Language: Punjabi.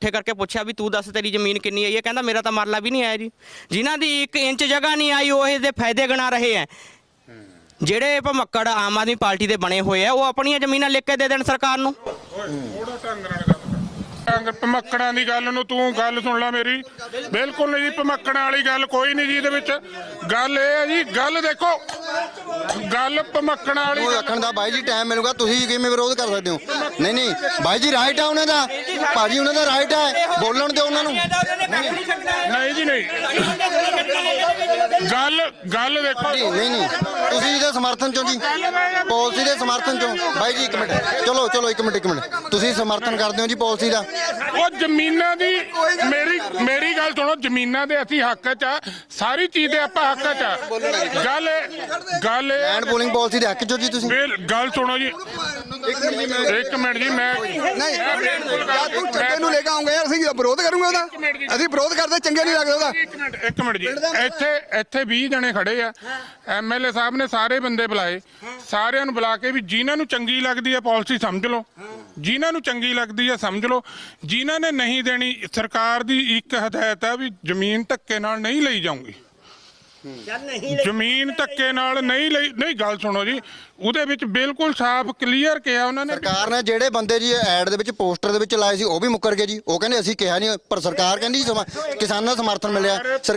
ਠੇ ਕਰਕੇ ਪੁੱਛਿਆ ਵੀ ਤੂੰ ਦੱਸ ਤੇਰੀ ਜ਼ਮੀਨ ਕਿੰਨੀ ਆਈ ਹੈ ਕਹਿੰਦਾ, ਮੇਰਾ ਤਾਂ ਮਰਲਾ ਵੀ ਨਹੀਂ ਆਇਆ ਜੀ। ਜਿਨ੍ਹਾਂ ਦੀ 1 ਇੰਚ ਜਗ੍ਹਾ ਨਹੀਂ ਆਈ, ਉਹ ਇਹਦੇ ਫਾਇਦੇ ਗਣਾ ਰਹੇ ਹੈ। ਜਿਹੜੇ ਭਮੱਕੜ ਆਮ ਆਦਮੀ ਪਾਰਟੀ ਦੇ ਬਣੇ ਹੋਏ ਆ, ਉਹ ਆਪਣੀਆਂ ਜ਼ਮੀਨਾਂ ਲਿਖ ਕੇ ਦੇ ਦੇਣ ਸਰਕਾਰ ਨੂੰ। ਥੋੜਾ ਢੰਗ ਨਾਲ ਗੱਲ ਕਰ ਭਮੱਕੜਾਂ ਦੀ ਗੱਲ ਨੂੰ ਤੂੰ ਗੱਲ ਸੁਣ ਲੈ ਮੇਰੀ। ਬਿਲਕੁਲ ਨਹੀਂ ਜੀ, ਭਮੱਕੜਾਂ ਵਾਲੀ ਗੱਲ ਕੋਈ ਨਹੀਂ ਜੀ ਇਹਦੇ ਵਿੱਚ। ਗੱਲ ਇਹ ਹੈ ਜੀ, ਗੱਲ ਦੇਖੋ। ਗੱਲ ਭਮੱਕੜਾਂ ਵਾਲੀ ਉਹ ਰੱਖਣ ਦਾ ਬਾਈ ਜੀ ਟਾਈਮ ਮਿਲੂਗਾ ਤੁਸੀਂ ਕਿਵੇਂ ਵਿਰੋਧ ਕਰ ਸਕਦੇ ਹੋ? ਨਹੀਂ ਨਹੀਂ ਬਾਈ ਜੀ ਰਾਈਟ ਆ ਉਹਨਾਂ ਦਾ। ਭਾਜੀ ਉਹਨਾਂ ਦਾ ਰਾਈਟ ਹੈ ਬੋਲਣ ਦਿਓ ਉਹਨਾਂ ਨੂੰ। ਨਹੀਂ ਜੀ ਨਹੀਂ। ਗੱਲ ਗੱਲ ਦੇਖੋ। ਜੀ ਨਹੀਂ ਨਹੀਂ। ਤੁਸੀਂ ਇਹਦੇ ਸਮਰਥਨ ਚੋਂ ਜੀ। ਪਾਲਿਸੀ ਦੇ ਸਮਰਥਨ ਚੋਂ। ਬਾਈ ਜੀ ਇੱਕ ਮਿੰਟ। ਚਲੋ ਚਲੋ ਇੱਕ ਮਿੰਟ ਇੱਕ ਮਿੰਟ। ਤੁਸੀਂ ਸਮਰਥਨ ਕਰਦੇ ਹੋ ਜੀ ਪਾਲਿਸੀ ਦਾ। ਉਹ ਜ਼ਮੀਨਾਂ ਦੀ ਮੇਰੀ ਮੇਰੀ ਗੱਲ ਸੁਣੋ ਜ਼ਮੀਨਾਂ ਦੇ ਅਸੀਂ ਹੱਕ 'ਚ ਆ। ਸਾਰੀ ਚੀਜ਼ ਦੇ ਆਪਾਂ ਹੱਕ 'ਚ ਆ। ਗੱਲ ਗੱਲ ਇਹ- ਐਂਡ ਪੋਲਿੰਗ ਪਾਲਿਸੀ ਦੇ ਹੱਕ ਚੋਂ ਜੀ ਤੁਸੀਂ। ਬਿਲ ਗੱਲ ਸੁਣੋ ਜੀ। ਇੱਕ ਮਿੰਟ ਜੀ ਮੈਂ ਨਹੀਂ। ਯਾਰ ਤੂੰ ਚੰਗੇ ਨੂੰ ਲੈ ਕੇ ਆਉਂਗਾ ਯਾਰ ਅਸੀਂ ਵਿਰੋਧ ਕਰੂੰਗਾ ਉਹਦਾ। ਅਸੀਂ ਵਿਰੋਧ ਕਰਦੇ ਚੰਗੇ ਨਹੀਂ ਲੱਗਦਾ ਉਹਦਾ। ਇੱਕ ਮਿੰਟ ਇੱਕ ਮਿੰਟ ਜੀ। ਇੱਥੇ ਇੱਥੇ 20 ਜਣੇ ਖੜੇ ਆ। ਐਮਐਲਏ ਸਾਹਿਬ ਨੇ ਸਾਰੇ ਬੰਦੇ ਬੁਲਾਏ। ਸਾਰਿਆਂ ਨੂੰ ਬੁਲਾ ਕੇ ਵੀ ਜਿਨ੍ਹਾਂ ਨੂੰ ਚੰਗੀ ਲੱਗਦੀ ਹੈ ਪਾਲਿਸੀ ਸਮਝ ਲਓ। ਜਿਨ੍ਹਾਂ ਨੂੰ ਚੰਗੀ ਲੱਗਦੀ ਹੈ ਸਮਝ ਲਓ। ਜਿਨ੍ਹਾਂ ਨੇ ਨਹੀਂ ਦੇਣੀ ਸਰਕਾਰ ਦੀ ਇੱਕ ਹਦਾਇਤ ਹੈ ਵੀ ਜ਼ਮੀਨ ਧੱਕੇ ਨਾਲ ਨਹੀਂ ਲਈ ਜਾਊਗੀ। ਜ਼ਮੀਨ ਧੱਕੇ ਨਾਲ ਨਹੀਂ ਲਈ ਨਹੀਂ ਗੱਲ ਸੁਣੋ ਜੀ। ਉਹਦੇ ਵਿੱਚ ਬਿਲਕੁਲ ਸਾਫ਼ ਕਲੀਅਰ ਕਿਹਾ ਉਹਨਾਂ ਨੇ ਵੀ ਸਰਕਾਰ ਨੇ ਜਿਹੜੇ ਬੰਦੇ ਜੀ ਐਡ ਦੇ ਵਿੱਚ ਪੋਸਟਰ ਦੇ ਵਿੱਚ ਲਾਏ ਸੀ ਉਹ ਵੀ ਮੁੱਕਰ ਗਏ ਜੀ। ਉਹ ਕਹਿੰਦੇ ਅਸੀਂ ਕਿਹਾ ਨਹੀਂ ਪਰ ਸਰਕਾਰ ਕਹਿੰਦੀ ਸਮ- ਕਿਸਾਨਾਂ ਦਾ ਸਮਰਥਨ ਮਿਲਿਆ। ਸਰ-